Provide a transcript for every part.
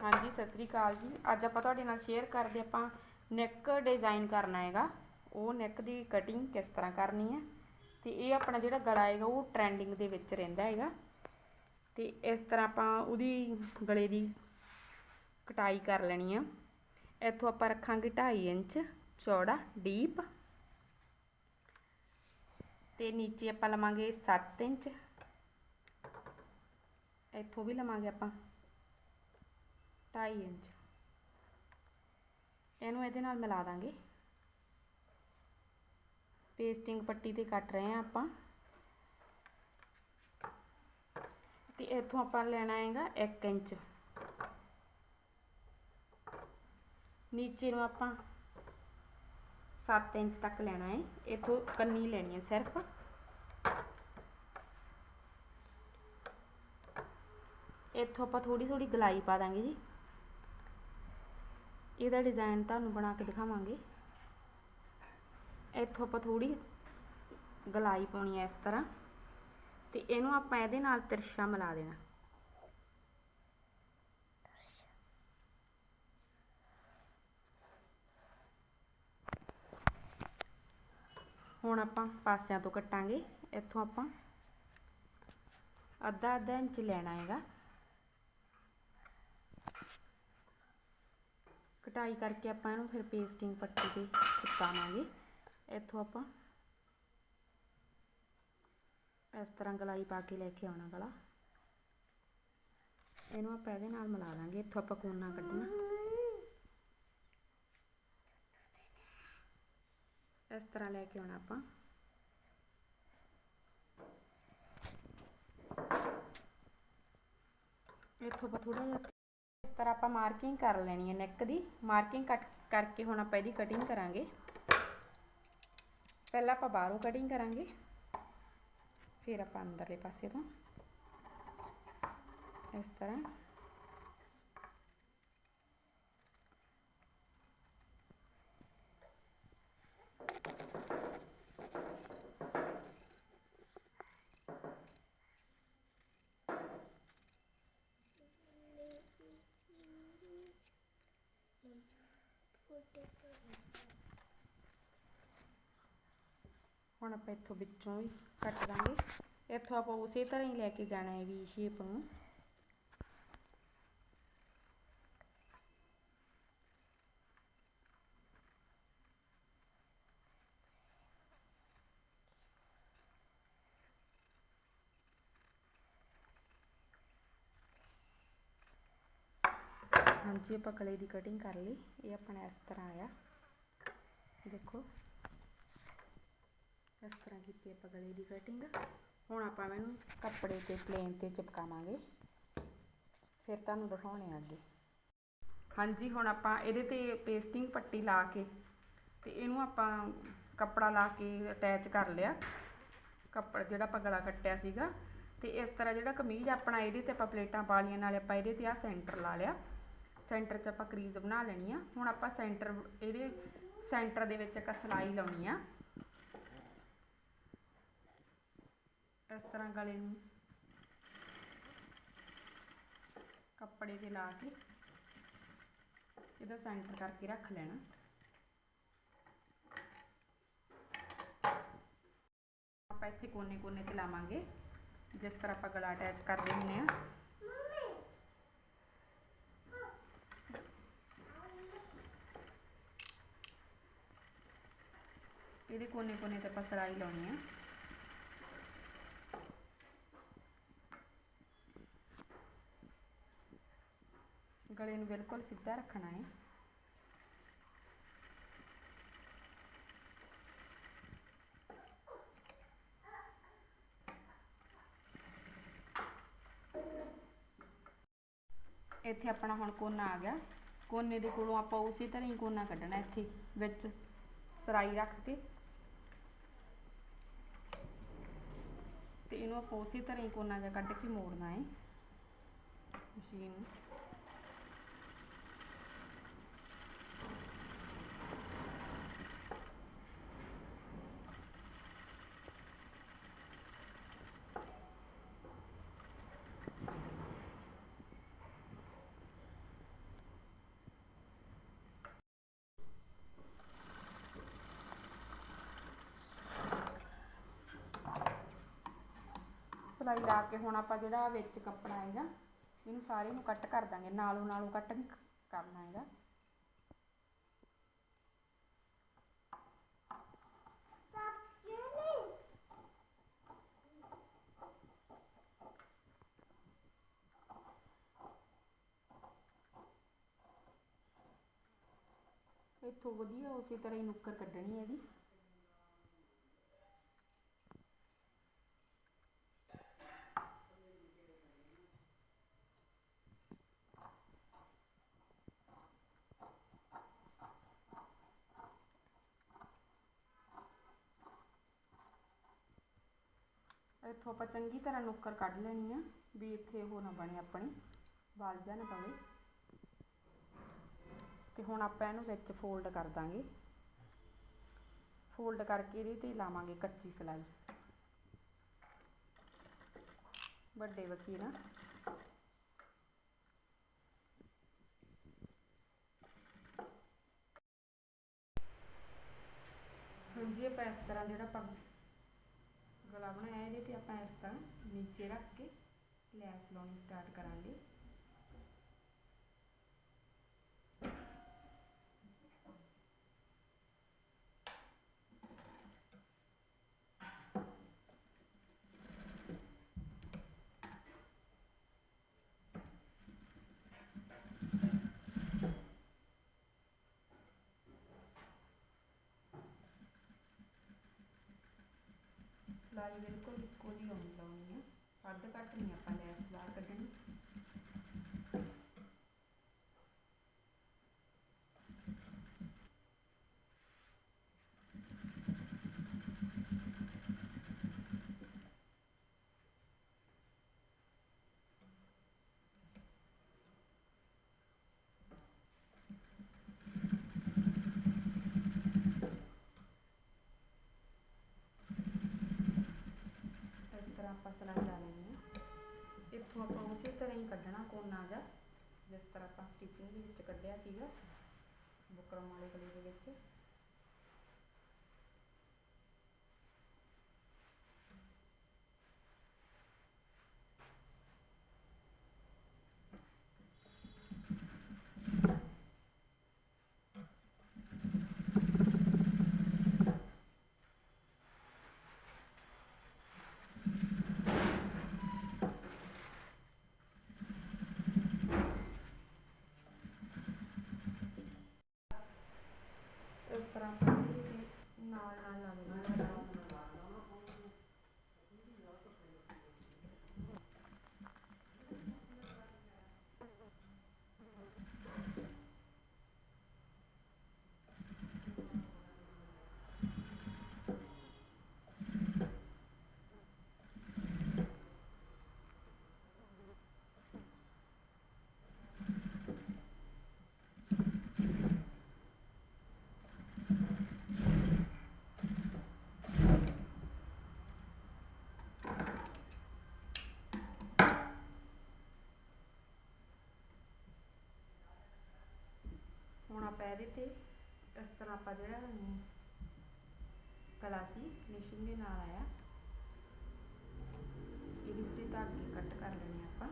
ਹਾਂਜੀ, ਸਤਿ ਸ੍ਰੀ ਅਕਾਲ ਜੀ। ਅੱਜ ਆਪਾਂ ਤੁਹਾਡੇ ਨਾਲ ਸ਼ੇਅਰ ਕਰਦੇ ਆਪਾਂ ਨੈਕ ਡਿਜ਼ਾਈਨ ਕਰਨਾ ਹੈਗਾ। ਉਹ ਨੈਕ ਦੀ ਕਟਿੰਗ ਕਿਸ ਤਰ੍ਹਾਂ ਕਰਨੀ ਹੈ? ਤੇ ਇਹ ਆਪਣਾ ਜਿਹੜਾ ਗਲਾ ਹੈਗਾ, ਉਹ ਟ੍ਰੈਂਡਿੰਗ ਦੇ ਵਿੱਚ ਰਹਿੰਦਾ ਹੈਗਾ। ਤੇ ਇਸ ਤਰ੍ਹਾਂ ਆਪਾਂ ਉਹਦੀ ਗਲੇ ਦੀ ਕਟਾਈ ਕਰ ਲੈਣੀ ਆ। ਇੱਥੋਂ ਆਪਾਂ ਰੱਖਾਂਗੇ 2.5 ਇੰਚ ਚੌੜਾ ਡੀਪ ਤੇ ਨੀਚੇ ਆਪਾਂ ਲਵਾਂਗੇ 7 ਇੰਚ। ਇੱਥੋਂ ਵੀ ਲਵਾਂਗੇ ਆਪਾਂ। 2.5 ਇੰਚ। ਇਹਨੂੰ ਇਹਦੇ ਨਾਲ ਮਿਲਾ ਦਾਂਗੇ। ਪੇਸਟਿੰਗ ਪੱਟੀ ਤੇ ਕੱਟ ਰਹੇ ਆ ਆਪਾਂ। ਤੇ ਇੱਥੋਂ ਆਪਾਂ ਲੈਣਾ ਹੈਗਾ 1 ਇੰਚ। ਨੀਚੇ ਨੂੰ ਆਪਾਂ 7 ਇੰਚ ਤੱਕ ਲੈਣਾ ਹੈ। ਇੱਥੋਂ ਕੰਨੀ ਲੈਣੀ ਹੈ ਸਿਰਫ। ਇੱਥੋਂ ਆਪਾਂ ਥੋੜੀ ਥੋੜੀ ਗਲਾਈ ਪਾ ਦਾਂਗੇ ਜੀ। ਇਹਦਾ ਡਿਜ਼ਾਈਨ ਤੁਹਾਨੂੰ ਬਣਾ ਕੇ ਦਿਖਾਵਾਂਗੇ। ਇੱਥੋਂ ਆਪਾਂ ਥੋੜੀ ਗਲਾਈ ਪਾਉਣੀ ਹੈ ਇਸ ਤਰ੍ਹਾਂ ਤੇ ਇਹਨੂੰ ਆਪਾਂ ਇਹਦੇ ਨਾਲ ਤਿਰਛਾ ਮਿਲਾ ਦੇਣਾ। ਹੁਣ ਆਪਾਂ ਪਾਸਿਆਂ ਤੋਂ ਕੱਟਾਂਗੇ। ਇੱਥੋਂ ਆਪਾਂ ਅੱਧਾ ਅੱਧਾ ਇੰਚ ਲੈਣਾ ਹੈਗਾ। ਕਟਾਈ ਕਰਕੇ ਆਪਾਂ ਇਹਨੂੰ ਫਿਰ ਪੇਸਟਿੰਗ ਪੱਟੀ ਤੇ ਚਿਪਕਾਵਾਂਗੇ ਇੱਥੋਂ ਆਪਾਂ ਇਸ ਤਰ੍ਹਾਂ ਗਲਾਈ ਪਾ ਕੇ ਲੈ ਕੇ ਆਉਣਾ ਗਲਾ। ਇਹਨੂੰ ਆਪਾਂ ਇਹਦੇ ਨਾਲ ਮਿਲਾ ਲਾਂਗੇ। ਇੱਥੋਂ ਆਪਾਂ ਕੋਨਾ ਕੱਢਣਾ। ਇਸ ਤਰ੍ਹਾਂ ਲੈ ਕੇ ਆਉਣਾ ਆਪਾਂ। ਇੱਥੋਂ ਆਪਾਂ ਥੋੜਾ ਜਿਹਾ ਇਸ ਆਪਾਂ ਮਾਰਕਿੰਗ ਕਰ ਲੈਣੀ ਹੈ ਨੈਕ ਦੀ। ਮਾਰਕਿੰਗ ਕੱਟ ਕਰਕੇ ਹੁਣ ਆਪਾਂ ਇਹਦੀ ਕਟਿੰਗ ਕਰਾਂਗੇ। ਪਹਿਲਾਂ ਆਪਾਂ ਬਾਹਰੋਂ ਕਟਿੰਗ ਕਰਾਂਗੇ। ਫਿਰ ਆਪਾਂ ਅੰਦਰਲੇ ਪਾਸੇ ਤੋਂ। ਇਸ ਤਰ੍ਹਾਂ। ਹੁਣ ਆਪਾਂ ਇੱਥੋਂ ਵਿੱਚੋਂ ਵੀ ਕੱਟ ਦਾਂਗੇ। ਇੱਥੋਂ ਆਪਾਂ ਉਸੇ ਤਰ੍ਹਾਂ ਹੀ ਲੈ ਕੇ ਜਾਣਾ ਹੈ ਵੀ ਸ਼ੇਪ ਨੂੰ। ਹਾਂਜੀ, ਆਪਾਂ ਗਲੇ ਦੀ ਕਟਿੰਗ ਕਰ ਲਈ। ਇਹ ਆਪਣਾ ਇਸ ਤਰ੍ਹਾਂ ਆਇਆ। ਦੇਖੋ। ਇਸ ਤਰ੍ਹਾਂ ਕੀਤੀ ਆਪਾਂ ਗਲੇ ਦੀ ਕਟਿੰਗ ਹੁਣ ਆਪਾਂ ਇਹਨੂੰ ਕੱਪੜੇ ਤੇ ਪਲੇਨ ਤੇ ਚਿਪਕਾਵਾਂਗੇ। ਫਿਰ ਤੁਹਾਨੂੰ ਦਿਖਾਉਣੇ ਆ ਅੱਗੇ। ਹਾਂਜੀ, ਹੁਣ ਆਪਾਂ ਇਹਦੇ ਤੇ ਪੇਸਟਿੰਗ ਪੱਟੀ ਲਾ ਕੇ ਤੇ ਇਹਨੂੰ ਆਪਾਂ ਕੱਪੜਾ ਲਾ ਕੇ ਅਟੈਚ ਕਰ ਲਿਆ। ਕੱਪੜਾ ਜਿਹੜਾ ਆਪਾਂ ਗਲਾ ਕੱਟਿਆ ਸੀਗਾ। ਤੇ ਇਸ ਤਰ੍ਹਾਂ ਜਿਹੜਾ ਕਮੀਜ਼ ਆਪਣਾ ਇਹਦੇ ਤੇ ਆਪਾਂ ਪਲੇਟਾਂ ਪਾ ਲਈਆਂ, ਨਾਲੇ ਆਪਾਂ ਇਹਦੇ ਤੇ ਆ ਸੈਂਟਰ ਲਾ ਲਿਆ। ਸੈਂਟਰ 'ਚ ਆਪਾਂ ਕਰੀਜ਼ ਬਣਾ ਲੈਣੀ ਆ। ਹੁਣ ਆਪਾਂ ਸੈਂਟਰ, ਇਹਦੇ ਸੈਂਟਰ ਦੇ ਵਿੱਚ ਇੱਕ ਸਲਾਈ ਲਾਉਣੀ ਆ। ਇਸ ਤਰ੍ਹਾਂ ਗਲੇ ਨੂੰ ਕੱਪੜੇ ਤੇ ਲਾ ਕੇ ਇਹਦਾ ਸੈਂਟਰ ਕਰਕੇ ਰੱਖ ਲੈਣਾ। ਆਪਾਂ ਇੱਥੇ ਕੋਨੇ ਕੋਨੇ ਤੇ ਲਾਵਾਂਗੇ, ਜਿਸ ਤਰ੍ਹਾਂ ਆਪਾਂ ਗਲਾ ਅਟੈਚ ਕਰਦੇ ਹੁੰਦੇ ਆ ਇਹਦੇ ਕੋਨੇ ਕੋਨੇ ਤੇ ਆਪਾਂ ਸਰਾਈ ਲਾਉਣੀ ਆ। ਗਲੇ ਨੂੰ ਬਿਲਕੁਲ ਸਿੱਧਾ ਰੱਖਣਾ ਹੈ ਇੱਥੇ ਆਪਣਾ ਹੁਣ ਕੋਨਾ ਆ ਗਿਆ। ਕੋਨੇ ਦੇ ਕੋਲੋਂ ਆਪਾਂ ਉਸੇ ਤਰ੍ਹਾਂ ਹੀ ਕੋਨਾ ਕੱਢਣਾ ਇੱਥੇ ਵਿੱਚ। ਸਰਾਈ ਰੱਖ ਕੇ। ਤੇ ਇਹਨੂੰ ਆਪਾਂ ਉਸੇ ਤਰ੍ਹਾਂ ਹੀ ਕੋਨਾ ਜਿਹਾ ਕੱਢ ਕੇ ਮੋੜਨਾ ਹੈ। ਮਸ਼ੀਨ ਨੂੰ। ਸਲਾਈ ਲਾ ਕੇ ਹੁਣ ਆਪਾਂ ਜਿਹੜਾ ਵਿੱਚ ਕੱਪੜਾ ਹੈਗਾ, ਇਹਨੂੰ ਸਾਰੇ ਨੂੰ ਕੱਟ ਕਰ ਦਾਂਗੇ, ਨਾਲੋਂ ਨਾਲੋਂ ਕੱਟ ਨਹੀਂ ਕਰਨਾ ਹੈਗਾ। ਇੱਥੋਂ ਵਧੀਆ ਉਸੇ ਤਰ੍ਹਾਂ ਹੀ ਨੁੱਕਰ ਕੱਢਣੀ ਹੈ ਜੀ ਇੱਥੋਂ ਆਪਾਂ ਚੰਗੀ ਤਰ੍ਹਾਂ ਨੁੱਕਰ ਕੱਢ ਲੈਣੀ ਆ, ਵੀ ਇੱਥੇ ਉਹ ਨਾ ਬਣੇ ਆਪਣੀ, ਵਲ ਜਾ ਨਾ ਪਵੇ। ਤੇ ਹੁਣ ਆਪਾਂ ਇਹਨੂੰ ਵਿੱਚ ਫੋਲਡ ਕਰ ਦਾਂਗੇ। ਫੋਲਡ ਕਰਕੇ ਇਹਦੇ ਤੇ ਲਾਵਾਂਗੇ ਕੱਚੀ ਸਲਾਈ। ਵੱਡੇ ਵਕੀਰਾਂ ਹਾਂਜੀ ਆਪਾਂ ਇਸ ਤਰ੍ਹਾਂ ਜਿਹੜਾ ਆਪਾਂ ਗਲਾ ਬਣਾਇਆ ਇਹਦੇ ਤੇ ਆਪਾਂ ਇਸ ਤਰ੍ਹਾਂ ਨੀਚੇ ਰੱਖ ਕੇ ਲੈਸ ਲਾਉਣੀ ਸਟਾਰਟ ਕਰਾਂਗੇ। ਸਲਾਈ ਬਿਲਕੁਲ ਇੱਕੋ ਜਿਹੀ ਆਉਣੀ ਲਾਉਣੀ ਆ। ਵੱਧ ਘੱਟ ਨਹੀਂ ਆਪਾਂ ਲੈਸ ਬਾਹਰ ਕੱਢਣੀ ਇਸ ਤਰ੍ਹਾਂ ਆਪਾਂ ਸਲਾਈ ਲਾ ਲੈਣੀ ਆ ਇੱਥੋਂ ਆਪਾਂ ਉਸੇ ਤਰ੍ਹਾਂ ਹੀ ਕੱਢਣਾ ਕੋਨਾ ਜਾ ਜਿਸ ਤਰ੍ਹਾਂ ਆਪਾਂ ਸਟਿਚਿੰਗ ਦੇ ਵਿੱਚ ਕੱਢਿਆ ਸੀਗਾ, ਬੁਕਰਮ ਵਾਲੇ ਗਲੇ ਦੇ ਵਿੱਚ। ਇਸ ਤਰ੍ਹਾਂ ਆਪਾਂ ਇਹਦੇ ਨਾਲ ਨਾਲ ਲਾ ਦੇਣਾ ਹੁਣ ਆਪਾਂ ਇਹਦੇ ਤੇ ਇਸ ਤਰ੍ਹਾਂ ਆਪਾਂ ਜਿਹੜਾ ਕਲਾ ਸੀ ਫਿਨਿਸ਼ਿੰਗ ਦੇ ਨਾਲ ਆਇਆ। ਇਹਦੇ ਉੱਤੇ ਧਾਗੇ ਕੱਟ ਕਰ ਲੈਣੇ ਆਪਾਂ।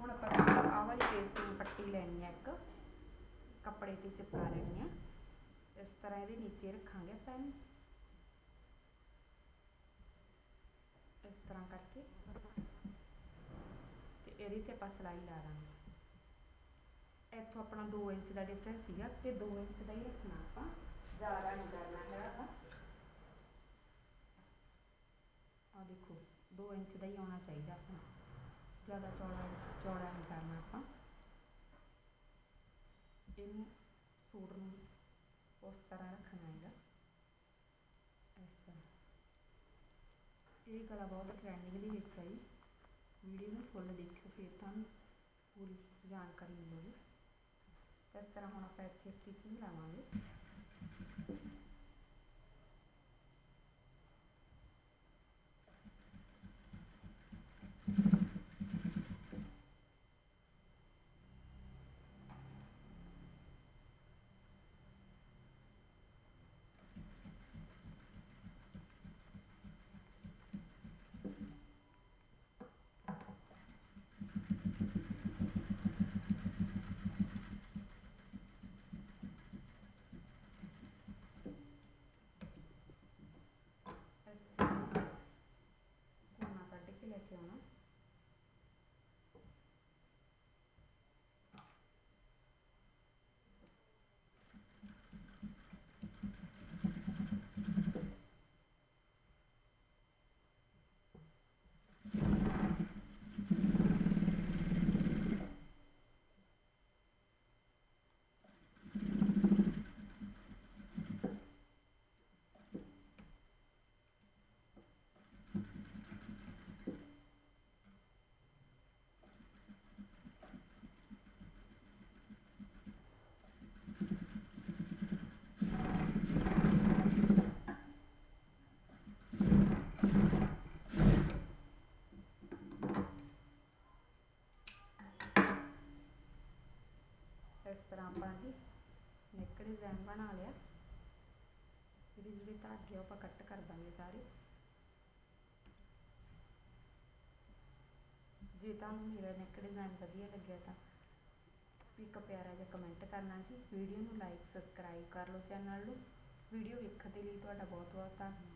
ਹੁਣ ਆਪਾਂ ਆਹ ਵਾਲੀ ਪੇਸਟਿੰਗ ਪੱਟੀ ਲੈਣੀ ਹੈ ਇੱਕ, ਕੱਪੜੇ ਤੇ ਚਿਪਕਾ ਲੈਣੀ ਆ। ਇਸ ਤਰ੍ਹਾਂ ਇਹਦੇ ਨੀਚੇ ਰੱਖਾਂਗੇ ਆਪਾਂ ਇਹਨੂੰ। ਇਸ ਤਰ੍ਹਾਂ ਕਰਕੇ। ਤੇ ਇਹਦੇ ਤੇ ਆਪਾਂ ਸਲਾਈ ਲਾ ਦਾਂਗੇ। ਇੱਥੋਂ ਆਪਣਾ 2 ਇੰਚ ਦਾ ਡਿਫਰੈਂਸ ਸੀਗਾ ਤੇ 2 ਇੰਚ ਦਾ ਹੀ ਰੱਖਣਾ ਆਪਾਂ। ਜ਼ਿਆਦਾ ਨਹੀਂ ਕਰਨਾ ਹੈਗਾ ਆਪਾਂ। ਆ ਦੇਖੋ 2 ਇੰਚ ਦਾ ਹੀ ਆਉਣਾ ਚਾਹੀਦਾ ਆਪਾਂ ਜ਼ਿਆਦਾ ਚੌੜਾ ਚੌੜਾ ਨਹੀਂ ਕਰਨਾ ਆਪਾਂ। ਇਹਨੂੰ ਸੂਟ ਨੂੰ ਉਸ ਤਰ੍ਹਾਂ ਰੱਖਣਾ ਹੈਗਾ। ਇਸ ਤਰ੍ਹਾਂ। ਇਹ ਗਲਾ ਬਹੁਤ ਟ੍ਰੈਂਡਿੰਗ ਦੇ ਵਿੱਚ ਆਈ। ਵੀਡੀਓ ਨੂੰ ਫੁੱਲ ਦੇਖਿਓ, ਫਿਰ ਤੁਹਾਨੂੰ ਪੂਰੀ ਜਾਣਕਾਰੀ ਮਿਲੇਗੀ। ਇਸ ਤਰ੍ਹਾਂ ਹੁਣ ਆਪਾਂ ਇੱਥੇ ਸਟਿਚਿੰਗ ਲਾਵਾਂਗੇ വെച്ച് ਇਸ ਤਰ੍ਹਾਂ ਆਪਾਂ ਜੀ ਨੈਕ ਡਿਜ਼ਾਈਨ ਬਣਾ ਲਿਆ। ਜਿਹੜੇ ਜਿਹੜੇ ਧਾਗੇ ਆਪਾਂ ਕੱਟ ਕਰ ਦਾਂਗੇ ਸਾਰੇ। ਜੇ ਤੁਹਾਨੂੰ ਮੇਰਾ ਨੈਕ ਡਿਜ਼ਾਈਨ ਵਧੀਆ ਲੱਗਿਆ ਤਾਂ ਇੱਕ ਪਿਆਰਾ ਜਿਹਾ ਕਮੈਂਟ ਕਰਨਾ ਜੀ। ਵੀਡੀਓ ਨੂੰ ਲਾਈਕ ਸਬਸਕ੍ਰਾਈਬ ਕਰ ਲਓ ਚੈਨਲ ਨੂੰ। ਵੀਡੀਓ ਵੇਖਣ ਦੇ ਲਈ ਤੁਹਾਡਾ ਬਹੁਤ ਬਹੁਤ ਧੰਨਵਾਦ।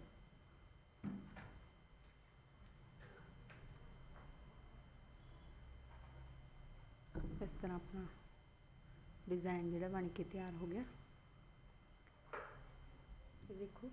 ਇਸ ਤਰ੍ਹਾਂ ਆਪਣਾ ਡਿਜ਼ਾਈਨ ਜਿਹੜਾ ਬਣ ਕੇ ਤਿਆਰ ਹੋ ਗਿਆ। ਇਹ ਦੇਖੋ।